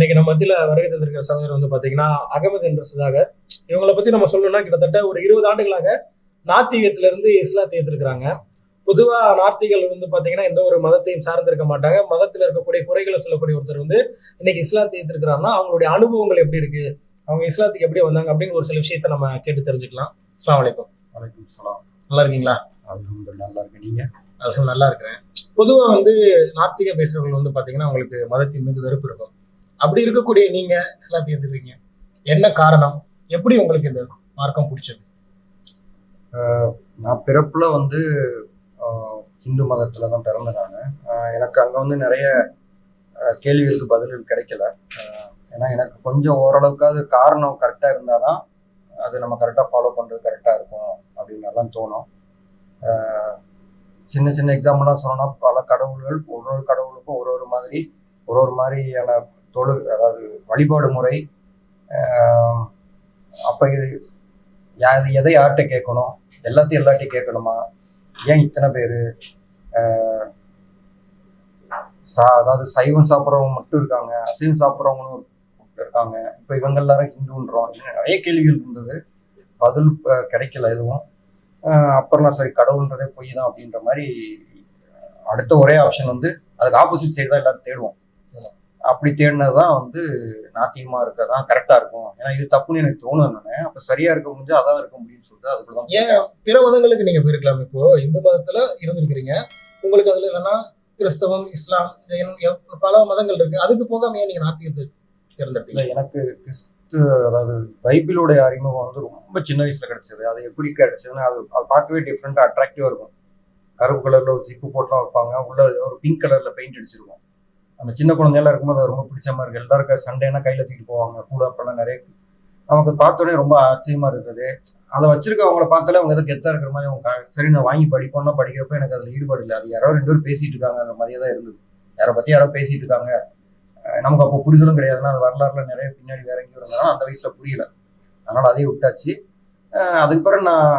இன்னைக்கு நம்ம மத்தியில் வருகை தந்திருக்கிற சகோதரர் வந்து பார்த்தீங்கன்னா அகமது என்ற சுதாகர் இவங்களை பற்றி நம்ம சொல்லணும்னா கிட்டத்தட்ட ஒரு இருபது ஆண்டுகளாக நாத்திகத்திலிருந்து இஸ்லாத்தை ஏற்றிருக்கிறாங்க பொதுவாக நார்த்திகள் வந்து பார்த்தீங்கன்னா எந்த ஒரு மதத்தையும் சார்ந்திருக்க மாட்டாங்க. மதத்தில் இருக்கக்கூடிய குறைகளை சொல்லக்கூடிய ஒருத்தர் வந்து இன்னைக்கு இஸ்லாத்தை ஏற்றிருக்கிறாங்கன்னா அவங்களுடைய அனுபவங்கள் எப்படி இருக்கு? அவங்க இஸ்லாத்துக்கு எப்படி வந்தாங்க அப்படின்னு ஒரு சில விஷயத்த நம்ம கேட்டு தெரிஞ்சுக்கலாம். அஸ்லாம் வலைக்கம் வலைக்கும் சலாம் நல்லா இருக்கீங்களா? அல்ஹம்துலில்லாஹ் நல்லா இருக்கு நீங்க? அதுவும் நல்லா இருக்கிறேன். பொதுவா வந்து நாத்திக பேசுறவங்க வந்து பாத்தீங்கன்னா உங்களுக்கு மதத்தின் மீது வெறுப்பு இருக்கும். அப்படி இருக்கக்கூடிய நீங்க இஸ்லாத்தை ஏத்துக்கிறீங்க என்ன காரணம்? எப்படி உங்களுக்கு இந்த மார்க்கம் பிடிச்சது? நான் பிறப்புல வந்து இந்து மதத்துல தான் பிறந்த நான். எனக்கு அங்க வந்து நிறைய கேள்விகளுக்கு பதில்கள் கிடைக்கல. ஏன்னா எனக்கு கொஞ்சம் ஓரளவுக்காவது காரணம் கரெக்டாக இருந்தால் தான் அது நம்ம கரெக்டாக ஃபாலோ பண்ணுறது கரெக்டாக இருக்கும் அப்படின்னு எல்லாம் தோணும். சின்ன சின்ன எக்ஸாம்பிளாக சொன்னோன்னா பல கடவுள்கள் ஒரு ஒரு கடவுளுக்கும் ஒரு ஒரு மாதிரி ஒரு ஒரு மாதிரியான தொழில் அதாவது வழிபாடு முறை அப்போ இது யா- எதை யார்கிட்ட கேட்கணும்? எல்லாத்தையும் எல்லார்ட்டையும் கேட்கணுமா? ஏன் இத்தனை பேர்? சா அதாவது சைவம் சாப்பிட்றவங்க மட்டும் இருக்காங்க அசைவம் சாப்பிட்றவங்களும் இருக்காங்க. இப்போ இவங்க எல்லாரும் ஹிந்துன்றோம் நிறைய கேள்விகள் இருந்தது. பதில் கிடைக்கல எதுவும். அப்புறம்லாம் சரி கடவுள்ன்றதே பொய் தான் அப்படின்ற மாதிரி அடுத்த ஒரே ஆப்ஷன் வந்து அதுக்கு ஆப்போசிட் சைடு தான் எல்லாரும் தேடுவோம். அப்படி தேடினது தான் வந்து நாத்தியமா இருக்கதான் கரெக்டா இருக்கும். ஏன்னா இது தப்புன்னு எனக்கு தோணும் நான். அப்ப சரியா இருக்க முடிஞ்சா அதான் இருக்க முடியும்னு சொல்லிட்டு அதுக்குள்ள தான் ஏன் பிற மதங்களுக்கு நீங்க போயிருக்கலாம் இப்போ? இந்து மதத்துல இருந்திருக்கிறீங்க. உங்களுக்கு அதுல இல்லைன்னா கிறிஸ்தவம் இஸ்லாம் ஜெயின் எவ்- பல மதங்கள் இருக்கு. அதுக்கு போகாம ஏன் நீங்க நாத்திகத்தை இல்ல தேர்ந்தெடுத்தீங்க எனக்கு கிறிஸ்து அதாவது பைபிளோடைய அறிமுகம் வந்து ரொம்ப சின்ன வயசுல கிடைச்சது. அது எப்படி கிடைச்சதுன்னா அது அது பார்க்கவே டிஃப்ரெண்டா அட்ராக்டிவா இருக்கும். கருப்பு கலர்ல ஒரு ஜிப்பு போட்டுலாம் வைப்பாங்க. உள்ள ஒரு பிங்க் கலர்ல பெயிண்ட் அடிச்சிருக்கும். அந்த சின்ன குழந்தையெல்லாம் இருக்கும்போது அது ரொம்ப பிடிச்ச மாதிரி இருக்குது எல்லாருக்கும் சண்டேனா கையில் தூக்கிட்டு போவாங்க கூட அப்பெல்லாம் நிறைய நமக்கு பார்த்தோன்னே ரொம்ப ஆச்சரியமாக இருக்குது. அதை வச்சிருக்கவங்கள பார்த்தாலே அவங்க எதாவது கெத்தாக இருக்கிற மாதிரி அவங்க சரி நான் வாங்கி படிப்போம்னா படிக்கிறப்ப எனக்கு அதில் ஈடுபாடு இல்லை. அது யாரோ ரெண்டு பேரும் பேசிட்டு இருக்காங்க மாதிரியே தான் இருந்தது. யாரை பற்றி யாரோ பேசிட்டு இருக்காங்க. நமக்கு அப்போ புரிதலும் கிடையாதுன்னா அது வரலாறுல நிறைய பின்னாடி இறங்கி இருந்தாலும் அந்த வயசில் புரியல. அதனால் அதையும் விட்டாச்சு. அதுக்கு பிறகு நான்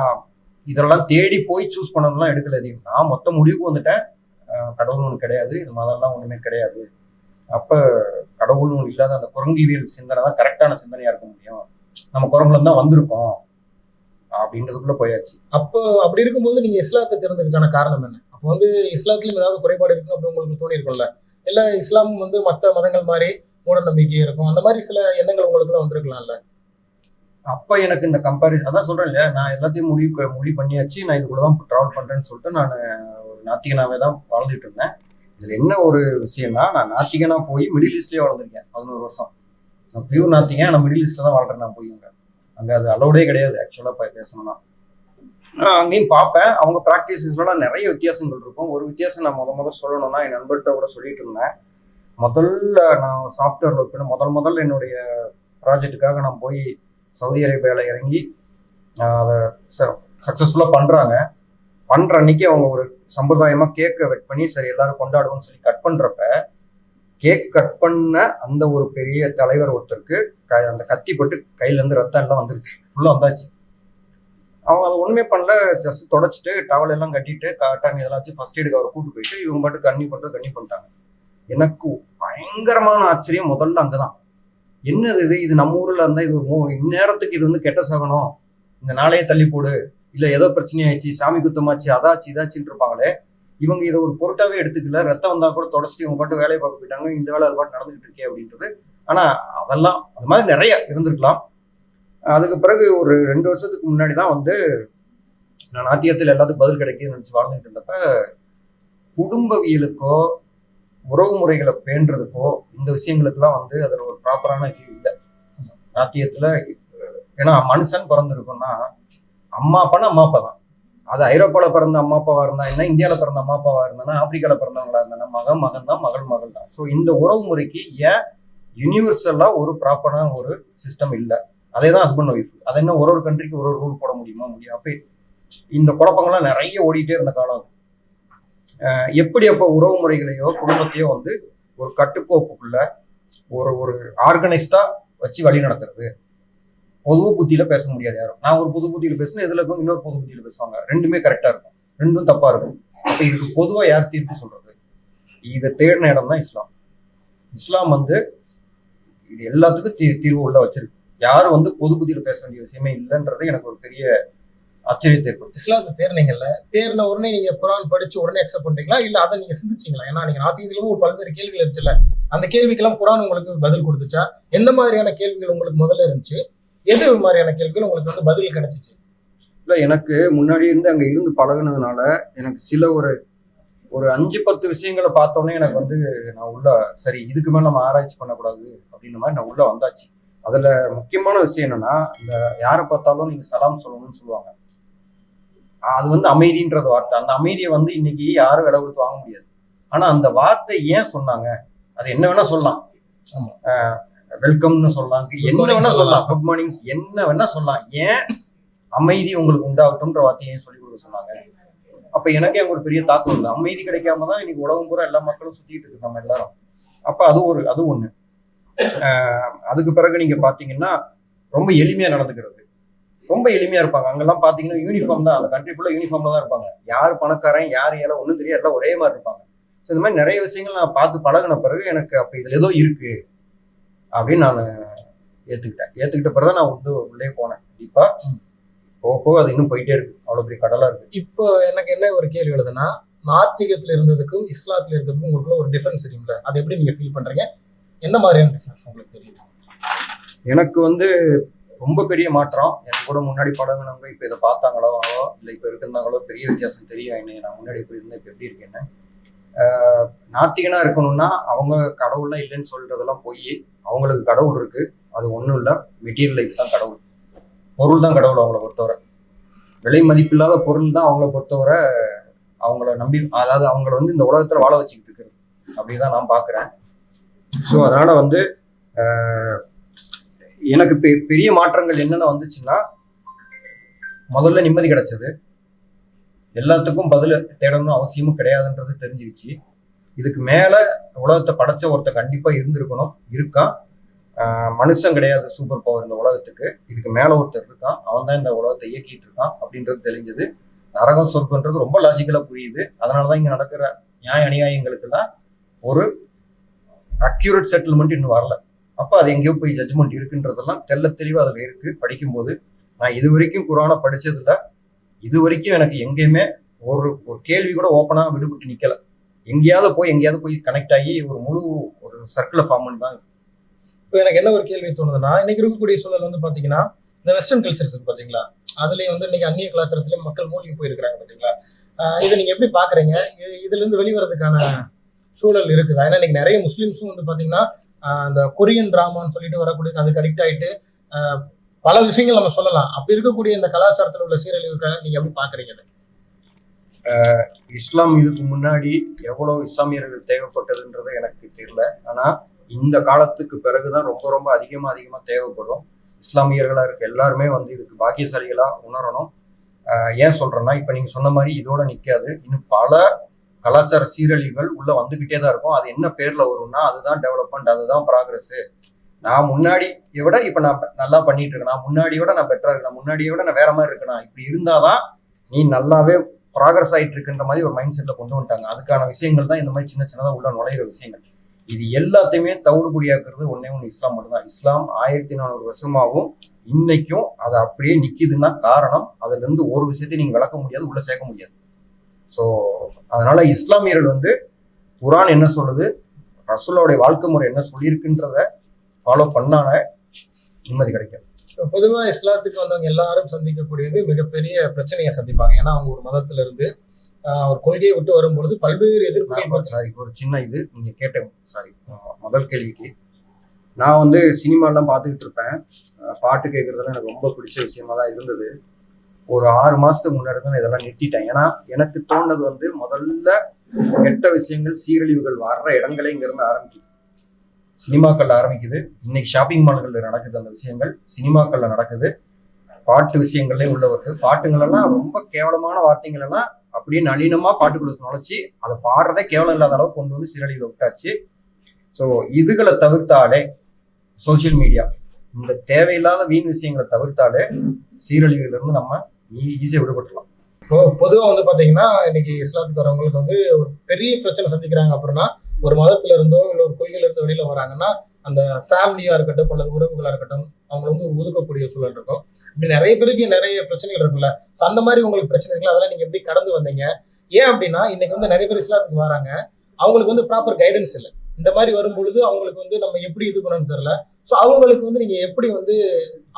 இதெல்லாம் தேடி போய் சூஸ் பண்ணதெல்லாம் எடுக்கல. எதையும் நான் மொத்த முடிவுக்கு வந்துட்டேன். கடவுள் ஒன்று கிடையாது. இது மதம்லாம் ஒண்ணுமே கிடையாது. அப்ப கடவுள் ஒன்று இல்லாத அந்த குரங்கிவியல் சிந்தனை தான் கரெக்டான சிந்தனையா இருக்க முடியும். நம்ம குரங்குல தான் வந்திருக்கோம். அப்படின்றதுக்குள்ள போயாச்சு. அப்போ அப்படி இருக்கும்போது நீங்க இஸ்லாத்தை தேர்ந்ததுக்கான காரணம் என்ன? அப்போ வந்து இஸ்லாத்துலயும் ஏதாவது குறைபாடு இருக்கும் அப்படி உங்களுக்கு தோணி இருக்கும்ல இல்ல இஸ்லாம் வந்து மத்த மதங்கள் மாதிரி மூட நம்பிக்கை இருக்கும். அந்த மாதிரி சில எண்ணங்கள் உங்களுக்குள்ள வந்திருக்கலாம்ல? அப்ப எனக்கு இந்த கம்பாரிசன் அதான் சொல்றேன் இல்லையா நான் எல்லாத்தையும் முடிவு முடிவு பண்ணியாச்சு. நான் இதுக்குள்ள தான் டிராவல் பண்றேன்னு சொல்லிட்டு நான் நாத்திகனாவே தான் வாழ்ந்துட்டு இருந்தேன். இதுல என்ன ஒரு விஷயம்னா நான் நாத்திகனா போய் மிடில் ஈஸ்ட்லயே வளர்ந்துருக்கேன் பதினோரு வருஷம். நான் பியூர் நாத்திகன் நான் மிடில் ஈஸ்ட்ல தான் வாழ்றேன் நான் போய் அங்க. அங்க அது அலௌடே கிடையாது ஆக்சுவலா பேசணும்னா. நான் அங்கேயும் பார்ப்பேன். அவங்க ப்ராக்டிசஸ்லாம் நிறைய வித்தியாசங்கள் இருக்கும். ஒரு வித்தியாசம் நான் முத முதல் சொல்லணும்னா என் நண்பர்கிட்ட கூட சொல்லிட்டு இருந்தேன். முதல்ல நான் சாஃப்ட்வேர் ஒர்க் பண்ண முதல் முதல்ல என்னுடைய ப்ராஜெக்ட்டுக்காக நான் போய் சவுதி அரேபியாவில் இறங்கி அதை சக்ஸஸ்ஃபுல்லாக பண்ணுறாங்க பண்ணுற அன்னைக்கு அவங்க ஒரு சம்பிரதாயமாக கேக்கை வெட் பண்ணி சரி எல்லாரும் கொண்டாடுவோம்னு சொல்லி கட் பண்ணுறப்ப கேக் கட் பண்ண அந்த ஒரு பெரிய தலைவர் ஒருத்தருக்கு க அந்த கத்தி பட்டு கையிலேருந்து ரத்தம் எல்லாம் வந்துருச்சு. ஃபுல்லாக வந்தாச்சு. அவங்க அதை ஒன்றுமே பண்ணல. ஜஸ்ட் தொடச்சிட்டு டவல் எல்லாம் கட்டிட்டு காட்டான் இதெல்லாம் வச்சு ஃபர்ஸ்ட் எய்டுக்கு அவரை கூட்டு போயிட்டு இவங்க பாட்டு கண்ணி பண்ணுறது கண்ணி பண்ணிட்டாங்க. எனக்கு பயங்கரமான ஆச்சரியம் முதல்ல அங்கதான். என்னது இது? இது நம்ம ஊர்ல இருந்தா இது ஒரு இந்நேரத்துக்கு இது வந்து கெட்ட சகனம் இந்த நாளையே தள்ளி போடு. இல்ல ஏதோ பிரச்சனை ஆயிடுச்சு சாமி குத்தமாச்சு அதாச்சு இதாச்சுன்னு இருப்பாங்களே இவங்க இதை ஒரு பொருட்டாவே எடுத்துக்கல ரத்தம் வந்தா கூட தொடச்சிட்டு இவங்க பாட்டு வேலையை பார்க்க போயிட்டாங்க இந்த வேலை அது பாட்டு நடந்துகிட்டு இருக்கே அப்படின்றது. ஆனா அதெல்லாம் அது மாதிரி நிறைய இருந்திருக்கலாம். அதுக்கு பிறகு ஒரு ரெண்டு வருஷத்துக்கு முன்னாடி தான் வந்து நான் நாத்தியத்தில் எல்லாத்துக்கும் பதில் கிடைக்குதுன்னு நினச்சி வாழ்ந்துட்டு இருந்தப்ப குடும்பவியலுக்கோ உறவு முறைகளை பேணுறதுக்கோ இந்த விஷயங்களுக்கெல்லாம் வந்து அதில் ஒரு ப்ராப்பரான இது இல்லை. நாத்தியத்தில் ஏன்னா மனுஷன் பிறந்திருக்கும்னா அம்மா அப்பானா அம்மா அப்பா தான். அது ஐரோப்பாவில் பிறந்த அம்மா அப்பாவாக இருந்தா என்ன? இந்தியாவில் பிறந்த அம்மா அப்பாவாக இருந்தானா? ஆப்பிரிக்காவில் பிறந்தவங்களா இருந்தானா? மகன் மகன் தான் மகள் மகள் தான். ஸோ இந்த உறவு முறைக்கு ஏன் யூனிவர்சலாக ஒரு ப்ராப்பரான ஒரு சிஸ்டம் இல்லை? அதே தான் ஹஸ்பண்ட் ஒய்ஃப் அது என்ன? ஒரு ஒரு கண்ட்ரிக்கு ஒரு ஒரு ரூல் போட முடியுமா? முடியும் அப்போ இந்த குழப்பங்கள்லாம் நிறைய ஓடிட்டே இருந்த காலம் அது. எப்படி அப்போ உறவு முறைகளையோ குடும்பத்தையோ வந்து ஒரு கட்டுக்கோப்புக்குள்ள ஒரு ஒரு ஆர்கனைஸ்டாக வச்சு வழி நடத்துறது பொது புத்தியில பேச முடியாது யாரும். நான் ஒரு புது புத்தியில பேசினா இதுல இருக்கும் இன்னொரு பொது புத்தியில பேசுவாங்க. ரெண்டுமே கரெக்டா இருக்கும். ரெண்டும் தப்பா இருக்கும். அப்ப இதுக்கு பொதுவா யார் தீர்ப்பு சொல்றது? இதை தேடின இடம் தான் இஸ்லாம். இஸ்லாம் வந்து இது எல்லாத்துக்கும் தீ தீர்வு உள்ள வச்சிருக்கு. யாரும் வந்து பொது புத்தியில பேச வேண்டிய விஷயமே இல்லைன்றது எனக்கு ஒரு பெரிய ஆச்சரியத்தை ஏற்படுத்தும் இஸ்லாத்தை தேர்னீங்கல்ல தேர்ன உடனே நீங்க குரான் படிச்சு உடனே அக்செப்ட் பண்றீங்களா? இல்ல அதை நீங்க சிந்திச்சீங்களா? ஏன்னா நீங்க நாத்திகத்திலும் ஒரு பல்வேறு கேள்விகள் இருந்துச்சுல்ல. அந்த கேள்விக்கெல்லாம் குரான் உங்களுக்கு பதில் கொடுத்துச்சா? எந்த மாதிரியான கேள்விகள் உங்களுக்கு முதல்ல இருந்துச்சு? எது மாதிரியான கேள்விகள் உங்களுக்கு வந்து பதில் கிடைச்சிச்சு? இல்ல எனக்கு முன்னாடி இருந்து அங்க இருந்து பழகுனதுனால எனக்கு சில ஒரு ஒரு அஞ்சு பத்து விஷயங்களை பார்த்தோன்னே எனக்கு வந்து நான் உள்ள சரி இதுக்கு மேல நம்ம ஆராய்ச்சி பண்ணக்கூடாது அப்படின்ற மாதிரி நான் உள்ள வந்தாச்சு. அதுல முக்கியமான விஷயம் என்னன்னா இந்த யாரை பார்த்தாலும் நீங்க சலாம் சொல்லணும்னு சொல்லுவாங்க. அது வந்து அமைதின்றது வார்த்தை. அந்த அமைதியை வந்து இன்னைக்கு யாரும் விலை கொடுத்து வாங்க முடியாது. ஆனா அந்த வார்த்தை ஏன் சொன்னாங்க? அது என்ன வேணா சொல்லலாம். வெல்கம்னு சொல்லலாம். என்ன வேணா சொல்லலாம். குட் மார்னிங் என்ன வேணா சொல்லலாம். ஏன் அமைதி உங்களுக்கு உண்டாகட்டும்ன்ற வார்த்தையை ஏன் சொல்லிக் கொடுக்க சொன்னாங்க. அப்ப எனக்கே ஒரு பெரிய தாக்கம் இல்லை அமைதி கிடைக்காம தான் இன்னைக்கு உலகம் பூரா எல்லா மக்களும் சுத்திட்டு இருக்கு நம்ம எல்லாரும். அப்ப அது ஒரு அது ஒண்ணு. அதுக்கு பிறகு நீங்க பாத்தீங்கன்னா ரொம்ப எளிமையா நடந்துக்கிறது. ரொம்ப எளிமையா இருப்பாங்க. அங்கெல்லாம் பாத்தீங்கன்னா யூனிஃபார்ம் தான். அந்த கண்ட்ரி ஃபுல்லா யூனிஃபார்ம்ல தான் இருப்பாங்க. யார் பணக்காரன் யார் ஏழை ஒண்ணும் தெரியாது. எல்லாம் ஒரே மாதிரி இருப்பாங்க. ஸோ இந்த மாதிரி நிறைய விஷயங்கள் நான் பார்த்து பழகுன பிறகு எனக்கு அப்ப இதுல ஏதோ இருக்கு. அப்படின்னு நான் ஏத்துக்கிட்டேன். ஏத்துக்கிட்ட பிறகு நான் வந்து உள்ளே போனேன். கண்டிப்பா. ம். போக போக அது இன்னும் போயிட்டே இருக்கு. அவ்வளவு பெரிய கடலா இருக்கு. இப்போ எனக்கு என்ன ஒரு கேள்வி எழுதுனா நாத்திகத்துல இருந்ததுக்கும் இஸ்லாத்துல இருக்கிறதுக்கும் உங்களுக்குள்ள ஒரு டிஃபரன்ஸ் தெரியும்ல அதை எப்படி நீங்க ஃபீல் பண்றீங்க? என்ன மாதிரியான டிஃபரன்ஸ் உங்களுக்கு தெரியுது? எனக்கு வந்து ரொம்ப பெரிய மாற்றம். எனக்கு கூட முன்னாடி பழகுனவங்க இப்போ இதை பார்த்தாங்களோ இல்லை இப்போ இருந்தாங்களோ பெரிய வித்தியாசம் தெரியும். என்ன நான் முன்னாடி எப்படி இருந்தேன் இப்போ எப்படி இருக்கேன்னு. நாத்திகனாக நாத்திகனா இருக்கணும்னா அவங்க கடவுள்லாம் இல்லைன்னு சொல்றதெல்லாம் போய் அவங்களுக்கு கடவுள் இருக்கு. அது ஒன்றும் இல்லை. மெட்டீரியல் லைஃப் தான் கடவுள். பொருள் தான் கடவுள் அவங்கள பொறுத்தவரை. விலை மதிப்பில்லாத பொருள் தான் அவங்கள பொறுத்தவரை அவங்கள நம்பி அதாவது அவங்கள வந்து இந்த உலகத்தில் வாழ வச்சுக்கிட்டு இருக்கிறது அப்படி தான் நான் பார்க்குறேன் ஸோ அதனால் வந்து எனக்கு பெ- பெரிய மாற்றங்கள் என்னென்ன வந்துச்சுன்னா முதல்ல நிம்மதி கிடச்சிது. எல்லாத்துக்கும் பதில் தேடணும் அவசியமும் கிடையாதுன்றது தெரிஞ்சுக்கிச்சு இதுக்கு மேல உலகத்தை படைச்ச ஒருத்தர் கண்டிப்பா இருந்திருக்கணும் இருக்கான். மனுஷன் கிடையாது சூப்பர் பவர் இந்த உலகத்துக்கு. இதுக்கு மேல ஒருத்தர் இருக்கான் அவன் தான் இந்த உலகத்தை இயக்கிட்டு இருக்கான் அப்படின்றது தெரிஞ்சது. நரகம் சொர்க்கன்றது ரொம்ப லாஜிக்கலா புரியுது. அதனாலதான் இங்க நடக்கிற நியாய அநியாயங்களுக்கெல்லாம் ஒரு அக்யூரேட் செட்டில்மெண்ட் இன்னும் வரல. அப்போ அது எங்கேயோ போய் ஜட்ஜ்மெண்ட் இருக்குன்றதெல்லாம் தெல்ல தெளிவாக அதில் இருக்கு. படிக்கும்போது நான் இது வரைக்கும் குரானை படிச்சதுல இது வரைக்கும் எனக்கு எங்கேயுமே ஒரு ஒரு கேள்வி கூட ஓப்பனாக விடுபட்டு நிற்கலை எங்கேயாவது போய் எங்கேயாவது போய் கனெக்ட் ஆகி ஒரு முழு ஒரு சர்க்கிளை ஃபார்ம் பண்ணி தான் இப்போ எனக்கு என்ன ஒரு கேள்வி தோணுதுன்னா இன்னைக்கு இருக்கக்கூடிய சூழல் வந்து பார்த்தீங்கன்னா இந்த வெஸ்டர்ன் கல்ச்சர்ஸ் இருக்கு பார்த்தீங்களா அதுலேயும் வந்து இன்னைக்கு அந்நிய கலாச்சாரத்துலேயும் மக்கள் மூழ்கி போயிருக்கிறாங்க பார்த்தீங்களா இதை நீங்கள் எப்படி பார்க்குறீங்க இது- இதுல வெளிவரதுக்கான சூழல் இருக்குதா? ஏன்னா இன்னைக்கு நிறைய முஸ்லீம்ஸும் வந்து பார்த்தீங்கன்னா அந்த கொரியன் டிராமான்னு சொல்லிட்டு வரக்கூடிய அதுக்கு அடிக்ட் ஆயிட்டு பல விஷயங்கள் நம்ம சொல்லலாம். அப்படி இருக்கக்கூடிய இந்த கலாச்சாரத்தில் உள்ள சீரழிவுக்காக நீங்க எப்படி பாக்குறீங்க இஸ்லாம் இதுக்கு முன்னாடி எவ்வளவு இஸ்லாமியர்கள் தேவைப்பட்டதுன்றது எனக்கு தெரியல. ஆனா இந்த காலத்துக்கு பிறகுதான் ரொம்ப ரொம்ப அதிகமா அதிகமா தேவைப்படும். இஸ்லாமியர்களா இருக்க எல்லாருமே வந்து இதுக்கு பாக்கியசாலிகளா உணரணும். ஏன் சொல்றேன்னா இப்ப நீங்க சொன்ன மாதிரி இதோட நிக்காது. இன்னும் பல கலாச்சார சீரழிவுகள் உள்ள வந்துகிட்டே தான் இருக்கும். அது என்ன பேர்ல வரும்னா அதுதான் டெவலப்மெண்ட் அதுதான் ப்ராக்ரஸ் நான் முன்னாடி விட இப்ப நான் நல்லா பண்ணிட்டு இருக்கேன். நான் முன்னாடியோட விட நான் பெட்டரா இருக்கேன். முன்னாடியை விட நான் வேற மாதிரி இருக்கேன். இப்படி இருந்தாதான் நீ நல்லாவே ப்ராக்ரஸ் ஆயிட்டு இருக்குன்ற மாதிரி ஒரு மைண்ட் செட்டில் கொண்டு வந்துட்டாங்க. அதுக்கான விஷயங்கள் தான் இந்த மாதிரி சின்ன சின்னதாக உள்ள நுழையிற விஷயங்கள். இது எல்லாத்தையுமே தவிடுபடியாக்குறது ஒன்னே ஒன்று இஸ்லாம் மட்டும்தான். இஸ்லாம் ஆயிரத்தி நானூறு வருஷமாகவும் இன்னைக்கும் அது அப்படியே நிற்கிதுன்னா காரணம் அதுலேருந்து ஒரு விஷயத்தை நீங்கள் விளக்க முடியாது உள்ள சேர்க்க முடியாது. ஸோ அதனால இஸ்லாமியர்கள் வந்து குரான் என்ன சொல்லுது? ரசூலோடைய வாழ்க்கை முறை என்ன சொல்லியிருக்குன்றத ஃபாலோ பண்ணால நிம்மதி கிடைக்கும். இப்ப பொதுவா இஸ்லாத்துக்கு வந்தவங்க எல்லாரும் சந்திக்கக்கூடியது மிகப்பெரிய பிரச்சனையை சந்திப்பாங்க. ஏன்னா அவங்க ஒரு மதத்துல இருந்து ஆஹ் ஒரு கொள்கையை விட்டு வரும்பொழுது பல்வேறு எதிர்ப்புகள் சாரி ஒரு சின்ன இது நீங்க கேட்ட சாரி முதல் கேள்விக்கு. நான் வந்து சினிமாலாம் பார்த்துக்கிட்டு இருப்பேன். பாட்டு கேட்கறதுலாம் எனக்கு ரொம்ப பிடிச்ச விஷயமா தான் இருந்தது. ஒரு ஆறு மாசத்துக்கு முன்னாடி தான் இதெல்லாம் நிறுத்திட்டேன். ஏன்னா எனக்கு தோணுனது வந்து முதல்ல கெட்ட விஷயங்கள் சீரழிவுகள் வர்ற இடங்களே இங்க இருந்து ஆரம்பிக்குது. சினிமாக்கள்ல ஆரம்பிக்குது. இன்னைக்கு ஷாப்பிங் மால்களில் நடக்குது அந்த விஷயங்கள். சினிமாக்கள்ல நடக்குது. பாட்டு விஷயங்கள்லயும் உள்ள வருது. ரொம்ப கேவலமான வார்த்தைங்களெல்லாம் அப்படியே நளினமா பாட்டுக்குள்ள நுழைச்சி அதை பாடுறதே கேவலம் இல்லாத அளவுக்கு கொண்டு வந்து சீரழிவில் விட்டாச்சு. ஸோ இதுகளை தவிர்த்தாலே சோஷியல் மீடியா இந்த தேவையில்லாத வீண் விஷயங்களை தவிர்த்தாலே சீரழிவுல இருந்து நம்ம ஈஸியாக விடுபட்டுலாம் இப்போ பொதுவாக வந்து பார்த்தீங்கன்னா இன்னைக்கு இஸ்லாத்துக்கு வரவங்களுக்கு வந்து ஒரு பெரிய பிரச்சனை சந்திக்கிறாங்க அப்படின்னா ஒரு மதத்துல இருந்தோ இல்லை ஒரு கொள்கையில இருந்தோ வெளியில வராங்கன்னா அந்த ஃபேமிலியா இருக்கட்டும் அல்லது உறவுகளா இருக்கட்டும் அவங்களை வந்து ஒரு ஒதுக்கக்கூடிய சூழல் இருக்கும். இப்படி நிறைய பேருக்கு நிறைய பிரச்சனைகள் இருக்குல்ல ஸோ அந்த மாதிரி உங்களுக்கு பிரச்சனை இருக்குல்ல? அதெல்லாம் நீங்க எப்படி கடந்து வந்தீங்க? ஏன் அப்படின்னா இன்னைக்கு வந்து நிறைய பேர் இஸ்லாத்துக்கு வராங்க. அவங்களுக்கு வந்து ப்ராப்பர் கைடன்ஸ் இல்லை. இந்த மாதிரி வரும்பொழுது அவங்களுக்கு வந்து நம்ம எப்படி இது பண்ணணும்னு தெரியல. ஸோ அவங்களுக்கு வந்து நீங்க எப்படி வந்து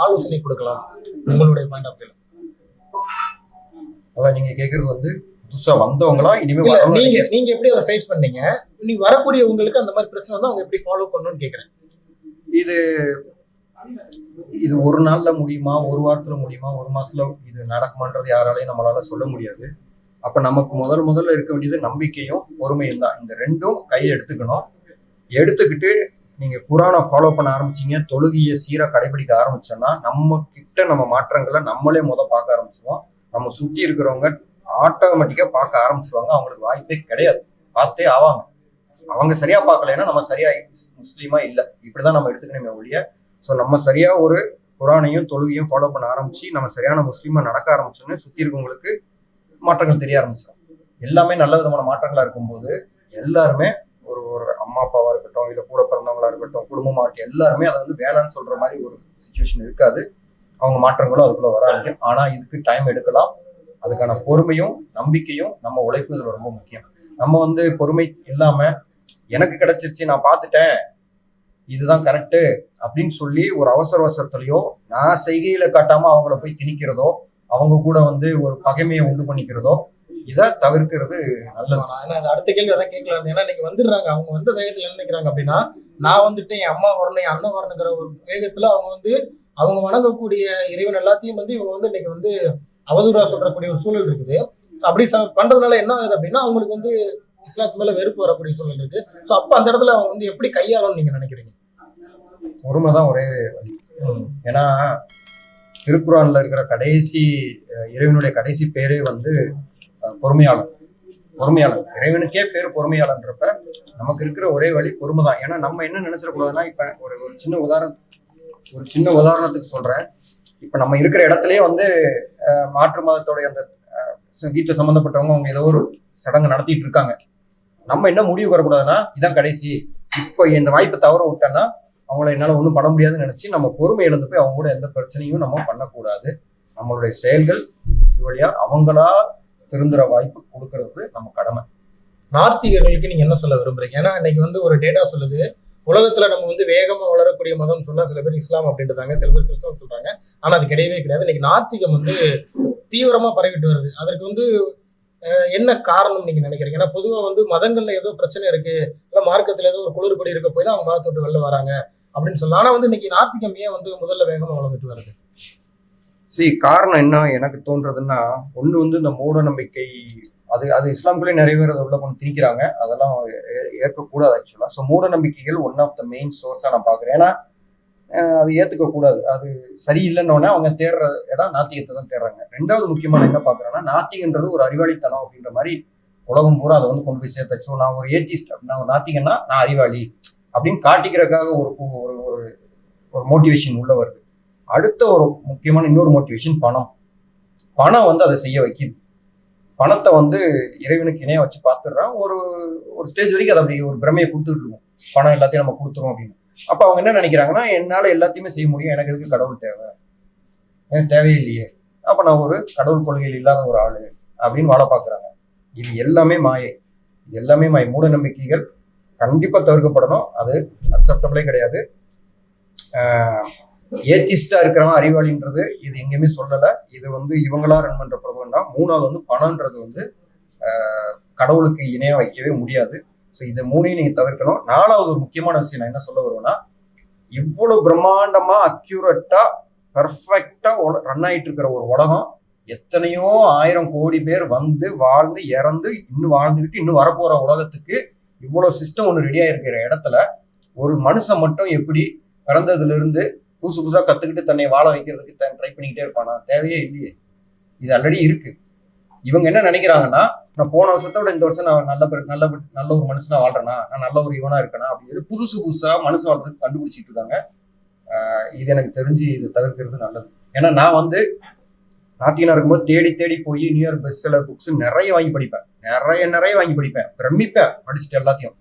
ஆலோசனை கொடுக்கலாம்? உங்களுடைய பாயிண்ட் ஆஃப் வியூ அதான் நீங்க கேட்கறது வந்து புதுசா வந்தவங்களா இனிமே இல்ல வரவங்க நீங்க நீங்க எப்படி அதை ஃபேஸ் பண்ணீங்க? நீ வரக்கூடியவங்களுக்கு அந்த மாதிரி பிரச்சனை வந்து அவங்க எப்படி ஃபாலோ பண்ணணும்னு கேக்குறேன் இது இது ஒரு நாள்ல முடியுமா? ஒரு வாரத்துல முடியுமா? ஒரு மாசத்துல இது நடக்குமான்றது யாராலையும் நம்மளால சொல்ல முடியாது. அப்ப நமக்கு முதல் முதல்ல இருக்க வேண்டியது நம்பிக்கையும் பொறுமையும் தான். இந்த ரெண்டும் கையை எடுத்துக்கணும். எடுத்துக்கிட்டு நீங்க குரானை ஃபாலோ பண்ண ஆரம்பிச்சீங்க தொழுகையை சீரா கடைபிடிக்க ஆரம்பிச்சோம்னா நம்ம கிட்ட நம்ம மாற்றங்களை நம்மளே முத பார்க்க ஆரம்பிச்சிருவோம். நம்ம சுத்தி இருக்கிறவங்க ஆட்டோமேட்டிக்கா பார்க்க ஆரம்பிச்சிருவாங்க. அவங்களுக்கு வாய்ப்பே கிடையாது. பார்த்தே ஆவாங்க. அவங்க சரியா பார்க்கலைன்னா நம்ம சரியா முஸ்லீமா இல்லை. இப்படிதான் நம்ம எடுத்துக்கணுமே ஒழிய ஸோ நம்ம சரியா ஒரு குரானையும் தொழுகையும் ஃபாலோ பண்ண ஆரம்பிச்சு நம்ம சரியான முஸ்லீமா நடக்க ஆரம்பிச்சோன்னே சுத்தி இருக்கவங்களுக்கு மாற்றங்கள் தெரிய ஆரம்பிச்சிடும் எல்லாமே நல்ல விதமான மாற்றங்களா இருக்கும்போது எல்லாருமே ஒரு ஒரு அம்மா அப்பாவா இருக்கட்டும் இல்லை கூட பிறந்தவங்களா இருக்கட்டும் குடும்பமா இருக்கட்டும் எல்லாருமே அதை வந்து வேணாம்னு சொல்ற மாதிரி ஒரு சுச்சுவேஷன் இருக்காது. அவங்க மாற்றங்களும் அதுக்குள்ள வராது ஆனா இதுக்கு டைம் எடுக்கலாம். அதுக்கான பொறுமையும் நம்பிக்கையும் நம்ம உழைப்பு இதில் ரொம்ப முக்கியம். நம்ம வந்து பொறுமை இல்லாம எனக்கு கிடைச்சிருச்சு நான் பார்த்துட்டேன். இதுதான் கரெக்டு அப்படின்னு சொல்லி ஒரு அவசர அவசரத்துலயோ நான் செய்கையில காட்டாம அவங்கள போய் திணிக்கிறதோ அவங்க கூட வந்து ஒரு பகைமையை உண்டு பண்ணிக்கிறதோ இதை தவிர்க்கிறது நல்லது. ஏன்னா என்ன அடுத்த கேள்வி அதான் கேட்கல ஏன்னா இன்னைக்கு வந்துடுறாங்க. அவங்க வந்து வேகத்துல என்ன நினைக்கிறாங்க அப்படின்னா நான் வந்துட்டு என் அம்மா வரணும் என் அண்ணன் வரணுங்கிற ஒரு வேகத்துல அவங்க வந்து அவங்க வணங்கக்கூடிய இறைவன் எல்லாத்தையும் வந்து இவங்க வந்து இன்னைக்கு வந்து அவதூறா சொல்றக்கூடிய ஒரு சூழல் இருக்குது. So அப்படி பண்றதுனால என்ன ஆகுது அப்படின்னா அவங்களுக்கு வந்து இஸ்லாத்து மேல வெறுப்பு வரக்கூடிய சூழல் இருக்கு. ஸோ அப்ப அந்த இடத்துல அவங்க வந்து எப்படி கையாளணும்னு நீங்க நினைக்கிறீங்க? பொறுமை தான் ஒரே வழி. ஏன்னா திருக்குறான்ல இருக்கிற கடைசி இறைவனுடைய கடைசி பேரே வந்து அஹ், பொறுமையாளன் பொறுமையாளன் இறைவனுக்கே பேர் பொறுமையாளன்றப்ப நமக்கு இருக்கிற ஒரே வழி பொறுமை தான். ஏன்னா நம்ம என்ன நினைச்சிடக்கூடாதுன்னா இப்ப ஒரு ஒரு சின்ன உதாரணம் ஒரு சின்ன உதாரணத்துக்கு சொல்றேன். இப்ப நம்ம இருக்கிற இடத்துலயே வந்து மாற்று மதத்தோடைய அந்த அஹ், சம்மந்தப்பட்டவங்க சம்பந்தப்பட்டவங்க அவங்க ஏதோ ஒரு சடங்கு நடத்திட்டு இருக்காங்க. நம்ம என்ன முடிவு வரக்கூடாதுன்னா இதான் கடைசி. இப்போ இந்த வாய்ப்பை தவற விட்டோன்னா அவங்கள என்னால ஒன்றும் பண்ண முடியாதுன்னு நினைச்சு நம்ம பொறுமை இழந்து போய் அவங்க கூட எந்த பிரச்சனையும் நம்ம பண்ணக்கூடாது. நம்மளுடைய செயல்கள் இது வழியா அவங்களா திருந்துற வாய்ப்பு கொடுக்கறது நம்ம கடமை. நார்த்திகர்களுக்கு நீங்க என்ன சொல்ல விரும்புறீங்க? ஏன்னா இன்னைக்கு வந்து ஒரு டேட்டா சொல்லுது உலகத்துல நம்ம வந்து வேகமா வளரக்கூடிய மதம் சொன்னா சில பேர் இஸ்லாம் அப்படின்றாங்க சில பேர் கிறிஸ்தவம் சொல்றாங்க. ஆனா அது கிடையவே கிடையாது. இன்னைக்கு நாத்திகம் வந்து தீவிரமா பரவிட்டு வருது. அதற்கு வந்து என்ன காரணம் நீங்க நினைக்கிறீங்க? ஏன்னா பொதுவா வந்து மதங்கள்ல ஏதோ பிரச்சனை இருக்கு. இல்ல மார்க்கத்துல ஏதோ ஒரு குளிர்படி இருக்க போய் தான் அவங்க மதத்தை விட்டு வெளில வராங்க அப்படின்னு சொல்லலாம். ஆனா வந்து இன்னைக்கு நாத்திகம் ஏன் வந்து முதல்ல வேகமா வளர்ந்துட்டு வருது? சரி காரணம் என்ன எனக்கு தோன்றதுன்னா ஒண்ணு வந்து இந்த மூட நம்பிக்கை அது அது இஸ்லாம்குள்ளே நிறைய பேர் அதை உள்ள கொண்டு திணிக்கிறாங்க. அதெல்லாம் ஏ- ஏற்கக்கூடாது ஆக்சுவலாக ஸோ மூட நம்பிக்கைகள் ஒன் ஆஃப் த மெயின் சோர்ஸாக நான் பார்க்குறேன். ஏன்னா அது ஏற்றுக்கக்கூடாது கூடாது அது சரியில்லைன்னொடனே அவங்க தேடுற இடம் நாத்திகத்தை தான் தேடுறாங்க ரெண்டாவது முக்கியமான என்ன பார்க்குறேன்னா நாத்திகன்றது ஒரு அறிவாளித்தனம் அப்படின்ற மாதிரி உலகம் பூரா அதை வந்து கொண்டு போய் சேர்த்தாச்சு ஸோ நான் ஒரு ஏத்திஸ்ட் நான் ஒரு நாத்திகன்னா நான் அறிவாளி அப்படின்னு காட்டிக்கிறதுக்காக ஒரு ஒரு ஒரு ஒரு மோட்டிவேஷன் உள்ள வருது. அடுத்த ஒரு முக்கியமான இன்னொரு மோட்டிவேஷன் பணம். பணம் வந்து அதை செய்ய வைக்கிது. பணத்தை வந்து இறைவனுக்கு இணைய வச்சு பார்த்துடுறான் ஒரு ஒரு ஸ்டேஜ் வரைக்கும் அதை அப்படி ஒரு பிரமையை கொடுத்துட்டு இருக்கும். பணம் எல்லாத்தையும் நம்ம கொடுத்துரும் அப்படின்னு. அப்போ அவங்க என்ன நினைக்கிறாங்கன்னா என்னால் எல்லாத்தையுமே செய்ய முடியும். எனக்கு எதுக்கு கடவுள் தேவை? எனக்கு தேவையில்லையே. அப்போ நான் ஒரு கடவுள் கொள்கையில் இல்லாத ஒரு ஆள் அப்படின்னு வாழ பார்க்குறாங்க இது எல்லாமே மாயை. எல்லாமே மாயை. மூட நம்பிக்கைகள் கண்டிப்பாக தவிர்க்கப்படணும். அது அக்செப்டபிளே கிடையாது. ஏத்திஸ்டா இருக்கிறவன் அறிவாளின்றது இது எங்கேயுமே சொல்லலை. இது வந்து இவங்களா ரன் பண்ற பிரபந்தா மூணாவது வந்து பணம்ன்றது வந்து கடவுளுக்கு இணையா வைக்கவே முடியாது. ஸோ இதை மூணையும் நீங்க தவிர்க்கணும். நாலாவது ஒரு முக்கியமான விஷயம் நான் என்ன சொல்ல வருவேன்னா இவ்வளவு பிரம்மாண்டமா அக்யூரட்டா பர்ஃபெக்டா ரன் ஆயிட்டு இருக்கிற ஒரு உலகம் எத்தனையோ ஆயிரம் கோடி பேர் வந்து வாழ்ந்து இறந்து இன்னும் வாழ்ந்துக்கிட்டு இன்னும் வரப்போற உலகத்துக்கு இவ்வளவு சிஸ்டம் ஒன்று ரெடியா இருக்கிற இடத்துல ஒரு மனுஷன் மட்டும் எப்படி பிறந்ததுல இருந்து புதுசு புதுசாக கற்றுக்கிட்டு தன்னை வாழ வைக்கிறதுக்கு தன் ட்ரை பண்ணிக்கிட்டே இருப்பானா. தேவையே இல்லையே. இது ஆல்ரெடி இருக்கு. இவங்க என்ன நினைக்கிறாங்கன்னா நான் போன வருஷத்தோட இந்த வருஷம் நான் நல்ல பெரு- நல்ல நல்ல ஒரு மனுஷனா வாழ்றேனா? நான் நல்ல ஒரு இவனா இருக்கனா? அப்படின்னு புதுசு புதுசாக மனுஷன் வாழ்றதுக்கு கண்டுபிடிச்சிட்டு இருக்காங்க. இது எனக்கு தெரிஞ்சு இதை தவிர்க்கிறது நல்லது. ஏன்னா நான் வந்து நாத்திகனா இருக்கும்போது தேடி தேடி போய் நியூயார்க் பெஸ்ட் செலர் புக்ஸ் நிறைய வாங்கி படிப்பேன். நிறைய நிறைய வாங்கி படிப்பேன். பிரமிப்பேன். படிச்சுட்டு எல்லாத்தையும்.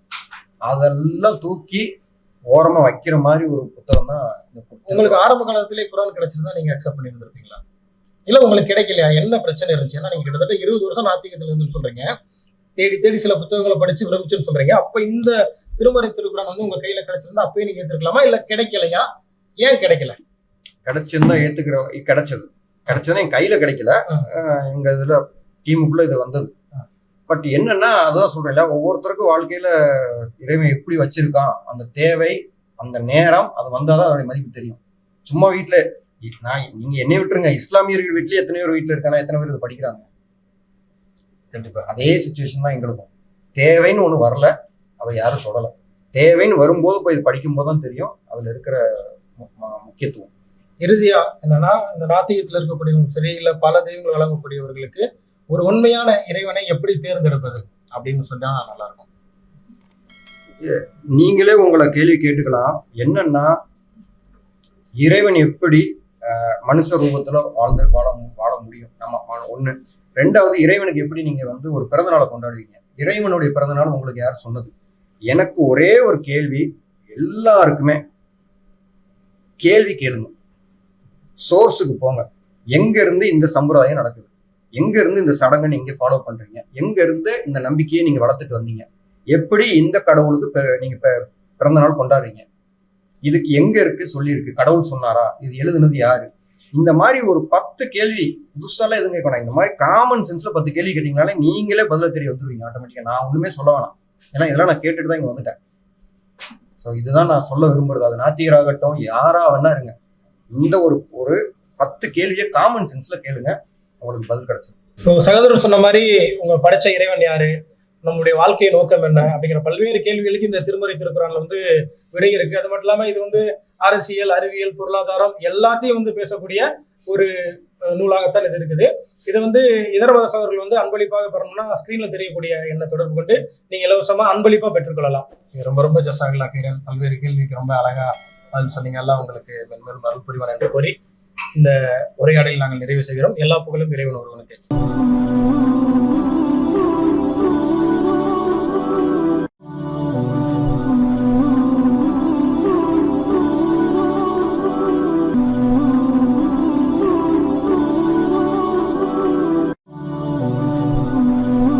அதெல்லாம் தூக்கி ஓரமா வைக்கிற மாதிரி ஒரு புத்தகம் தான் உங்களுக்கு ஆரம்ப காலத்திலே குரான் கிடைச்சிருந்தா நீங்க அக்செப்ட் பண்ணி இருந்திருப்பீங்களா இல்ல உங்களுக்கு கிடைக்கலையா? என்ன பிரச்சனை இருந்துச்சு? ஏன்னா நீங்க கிட்டத்தட்ட இருபது வருஷம் நாத்திகத்துல இருந்து சொல்றீங்க. தேடி தேடி சில புத்தகங்களை படிச்சு விரும்பிச்சுன்னு சொல்றீங்க. அப்ப இந்த திருமறை திருக்குறான் வந்து உங்க கையில கிடைச்சிருந்தா அப்பயே நீங்க ஏத்துருக்கலாமா? இல்ல கிடைக்கலையா? ஏன் கிடைக்கல? கிடைச்சிருந்தா ஏத்துக்கிற கிடைச்சது. கிடைச்சதுன்னா என் கையில கிடைக்கல. எங்க இதுல டீமுக்குள்ள இது வந்தது. பட் என்னன்னா அதான் சொல்றேன்ல ஒவ்வொருத்தருக்கும் வாழ்க்கையில இறைவன் எப்படி வச்சிருக்கான் அந்த தேவை அந்த நேரம் அது வந்தாதான் அதோட மதிப்பு தெரியும். சும்மா வீட்டுல நான் நீங்க என்னை விட்டுருங்க இஸ்லாமியர்கள் வீட்லயே எத்தனை பேர் வீட்டுல இருக்காங்க எத்தனை பேர் இது படிக்கிறாங்க. கண்டிப்பா அதே சுச்சுவேஷன் தான் எங்களுக்கும். தேவைன்னு ஒண்ணு வரல அதை யாரும் தொடல. தேவைன்னு வரும்போது போய் இது படிக்கும்போது தான் தெரியும் அதுல இருக்கிற மு- முக்கியத்துவம். இறுதியா என்னன்னா இந்த நாத்திகத்துல இருக்கக்கூடியவங்க சரி பல தெய்வங்கள் வழங்கக்கூடியவர்களுக்கு ஒரு உண்மையான இறைவனை எப்படி தேர்ந்தெடுப்பது அப்படின்னு சொன்னா நல்லா இருக்கும் நீங்களே உங்களை கேள்வி கேட்டுக்கலாம். என்னன்னா இறைவன் எப்படி மனுஷ ரூபத்துல வாழ்ந்து வாழ வாழ முடியும்? நம்ம ஒண்ணு. ரெண்டாவது இறைவனுக்கு எப்படி நீங்க வந்து ஒரு பிறந்த நாளை கொண்டாடுவீங்க? இறைவனுடைய பிறந்த நாள் உங்களுக்கு யார் சொன்னது? எனக்கு ஒரே ஒரு கேள்வி எல்லாருக்குமே கேள்வி கேளுங்க. சோர்ஸுக்கு போங்க. எங்க இருந்து இந்த சம்பிரதாயம் நடக்குது? எங்க இருந்து இந்த சடங்கை நீங்க ஃபாலோ பண்றீங்க? எங்க இருந்து இந்த நம்பிக்கையை நீங்க வளர்த்துட்டு வந்தீங்க? எப்படி இந்த கடவுளுக்கு நீங்க பிறந்த நாள் கொண்டாடுறீங்க? இதுக்கு எங்க இருக்கு சொல்லியிருக்கு. கடவுள் சொன்னாரா? இது எழுதுனது யாரு? இந்த மாதிரி ஒரு பத்து கேள்வி புதுசாலாம் எதுவும் கேட்கணும் இந்த மாதிரி காமன் சென்ஸ்ல பத்து கேள்வி கேட்டீங்கனாலே நீங்களே பதில தெரிய வந்துருவீங்க ஆட்டோமேட்டிக்கா நான் ஒண்ணுமே சொல்ல வேணாம். ஏன்னா இதெல்லாம் நான் கேட்டுட்டு தான் இங்க வந்துட்டேன். ஸோ இதுதான் நான் சொல்ல விரும்புறது. அது நாத்தியராகட்டும் யாரா வேணா இருங்க. இந்த ஒரு ஒரு பத்து கேள்வியை காமன் சென்ஸ்ல கேளுங்க. உங்களுக்கு பதில் கிடைச்சது. இப்போ சகோதரர் சொன்ன மாதிரி உங்க படைச்ச இறைவன் யாரு? நம்முடைய வாழ்க்கை நோக்கம் என்ன? அப்படிங்கிற பல்வேறு கேள்விகளுக்கு இந்த திருமறை திருக்குறான்ல வந்து விடை இருக்கு. அது மட்டும் இல்லாம இது வந்து அரசியல் அறிவியல் பொருளாதாரம் எல்லாத்தையும் வந்து பேசக்கூடிய ஒரு நூலாகத்தான் இது இருக்குது. இதை வந்து இதர மத சகோதரர்கள் வந்து அன்பளிப்பாக பெறணும்னா ஸ்கிரீன்ல தெரியக்கூடிய எண்ணை தொடர்பு கொண்டு நீங்க இலவசமா அன்பளிப்பா பெற்றுக்கொள்ளலாம். ரொம்ப ரொம்ப ஜசாகலா கீரன் பல்வேறு கேள்விக்கு ரொம்ப அழகா பதில் சொன்னீங்க. எல்லாம் உங்களுக்கு மென்மேலும் அருள் புரிவான் என்று கூறி இந்த உரையாடலில் நாங்கள் நிறைவு செய்கிறோம். எல்லா புகழும் இறைவன் ஒருவனுக்கு.